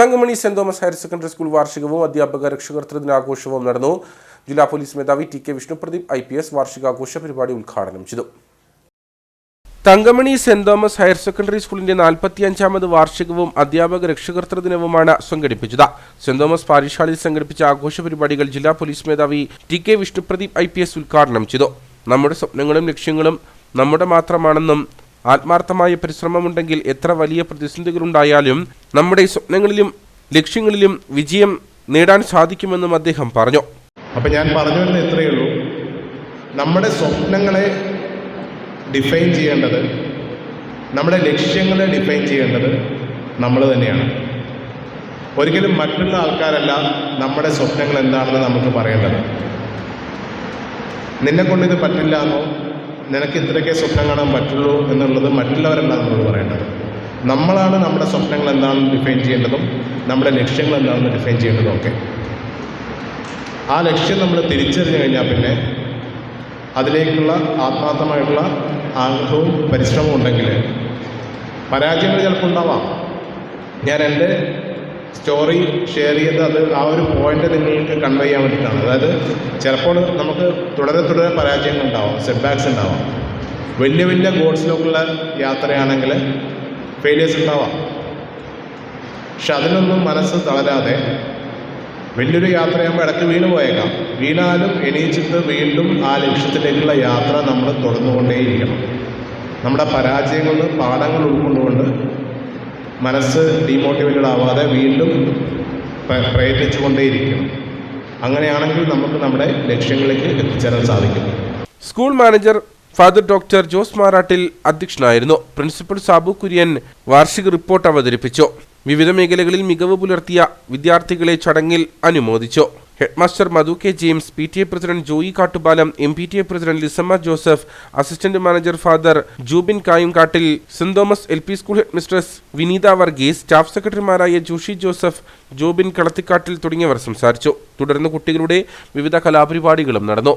Thankamani Saint Thomas Higher Secondary School വാർഷികവും അധ്യാപക രക്ഷകർത്തൃ ദിനാഘോഷവും നടന്നു. ജില്ലാ പോലീസ് മേധാവി T K Vishnupradeep I P S വാർഷികാഘോഷ പരിപാടി ഉദ്ഘാടനം ചെയ്തു. Thankamani Saint Thomas Higher Secondary സ്കൂളിന്റെ നാൽപ്പത്തിയഞ്ചാമത് വാർഷികവും അധ്യാപക രക്ഷകർത്തൃ ദിനവുമാണ് സംഘടിപ്പിച്ചത്. സെന്റ് തോമസ് പാരിഷ് ഹാളിൽ സംഘടിപ്പിച്ച ആഘോഷ പരിപാടികൾ ജില്ലാ പോലീസ് മേധാവി T K Vishnupradeep I P S ഉദ്ഘാടനം ചെയ്തു. നമ്മുടെ സ്വപ്നങ്ങളും ലക്ഷ്യങ്ങളും നമ്മുടെ മാത്രമാണെന്നും ആത്മാർത്ഥമായ പരിശ്രമമുണ്ടെങ്കിൽ എത്ര വലിയ പ്രതിസന്ധികളുണ്ടായാലും നമ്മുടെ സ്വപ്നങ്ങളിലും ലക്ഷ്യങ്ങളിലും വിജയം നേടാൻ സാധിക്കുമെന്നും അദ്ദേഹം പറഞ്ഞു. അപ്പം ഞാൻ പറഞ്ഞു വരുന്നത് ഇത്രയേ ഉള്ളൂ. നമ്മുടെ സ്വപ്നങ്ങളെ ഡിഫൈൻ ചെയ്യേണ്ടത് നമ്മുടെ ലക്ഷ്യങ്ങളെ ഡിഫൈൻ ചെയ്യേണ്ടത് നമ്മൾ തന്നെയാണ്. ഒരിക്കലും മറ്റുള്ള ആൾക്കാരല്ല നമ്മുടെ സ്വപ്നങ്ങൾ എന്താണെന്ന് നമുക്ക് പറയേണ്ടത്. നിന്നെ കൊണ്ട് ഇത് പറ്റില്ല എന്നോ നിനക്ക് ഇത്രയൊക്കെ സ്വപ്നം കാണാൻ പറ്റുള്ളൂ എന്നുള്ളത് മറ്റുള്ളവരല്ല നമ്മൾ പറയേണ്ടത്. നമ്മളാണ് നമ്മുടെ സ്വപ്നങ്ങൾ എന്താണെന്ന് ഡിഫൈൻ ചെയ്യേണ്ടതും നമ്മുടെ ലക്ഷ്യങ്ങൾ എന്താണെന്ന് ഡിഫൈൻ ചെയ്യേണ്ടതും ഒക്കെ. ആ ലക്ഷ്യം നമ്മൾ തിരിച്ചറിഞ്ഞു കഴിഞ്ഞാൽ പിന്നെ അതിലേക്കുള്ള ആത്മാർത്ഥമായിട്ടുള്ള ആഗ്രഹവും പരിശ്രമവും ഉണ്ടെങ്കിൽ പരാജയങ്ങൾ ചിലപ്പോൾ ഉണ്ടാവാം. ഞാൻ എന്റെ സ്റ്റോറി ഷെയർ ചെയ്ത് അത് ആ ഒരു പോയിന്റ് നിങ്ങൾക്ക് കൺവേ ചെയ്യാൻ വേണ്ടിയിട്ടാണ്. അതായത് ചിലപ്പോൾ നമുക്ക് തുടരെ തുടരെ പരാജയങ്ങൾ ഉണ്ടാവാം സെറ്റ് ബാക്സ് ഉണ്ടാവാം. വലിയ വലിയ ഗോഡ്സിലേക്കുള്ള യാത്രയാണെങ്കിൽ ഫെയിലിയേഴ്സ് ഉണ്ടാവാം. പക്ഷെ അതിനൊന്നും മനസ്സ് തളരാതെ വലിയൊരു യാത്രയാകുമ്പോൾ ഇടയ്ക്ക് വീണ് പോയേക്കാം. വീണാലും എണീച്ചിട്ട് വീണ്ടും ആ ലക്ഷ്യത്തിലേക്കുള്ള യാത്ര നമ്മൾ തുടർന്നുകൊണ്ടേയിരിക്കണം നമ്മുടെ പരാജയങ്ങളിൽ പാഠങ്ങൾ ഉൾക്കൊണ്ടുകൊണ്ട് മനസ്സ് ഡീമോട്ടിവേറ്റഡ് ആവാതെ വീണ്ടും പ്രയത്നിച്ചുകൊണ്ടേയിരിക്കും. അങ്ങനെയാണെങ്കിൽ നമുക്ക് നമ്മുടെ ലക്ഷ്യങ്ങളിലേക്ക് എത്തിച്ചേരാൻ സാധിക്കും. School manager father doctor Jose Marattil അധ്യക്ഷനായിരുന്നു. പ്രിൻസിപ്പൽ സാബു കുര്യൻ വാർഷിക റിപ്പോർട്ട് അവതരിപ്പിച്ചു. വിവിധ മേഖലകളിൽ മികവ് പുലർത്തിയ വിദ്യാർത്ഥികളെ ചടങ്ങിൽ അനുമോദിച്ചു. Headmaster Madhu K James P T A president Joy Kattupalam M P T A president Lissamma Joseph assistant manager father Jubin Kayumkattil Saint Thomas L P school headmistress Vineetha Varghese staff സെക്രട്ടറിമാരായ Joshi Joseph Jobin Kalathikattil തുടങ്ങിയവർ സംസാരിച്ചു. തുടർന്ന് കുട്ടികളുടെ വിവിധ കലാപരിപാടികളും നടന്നു.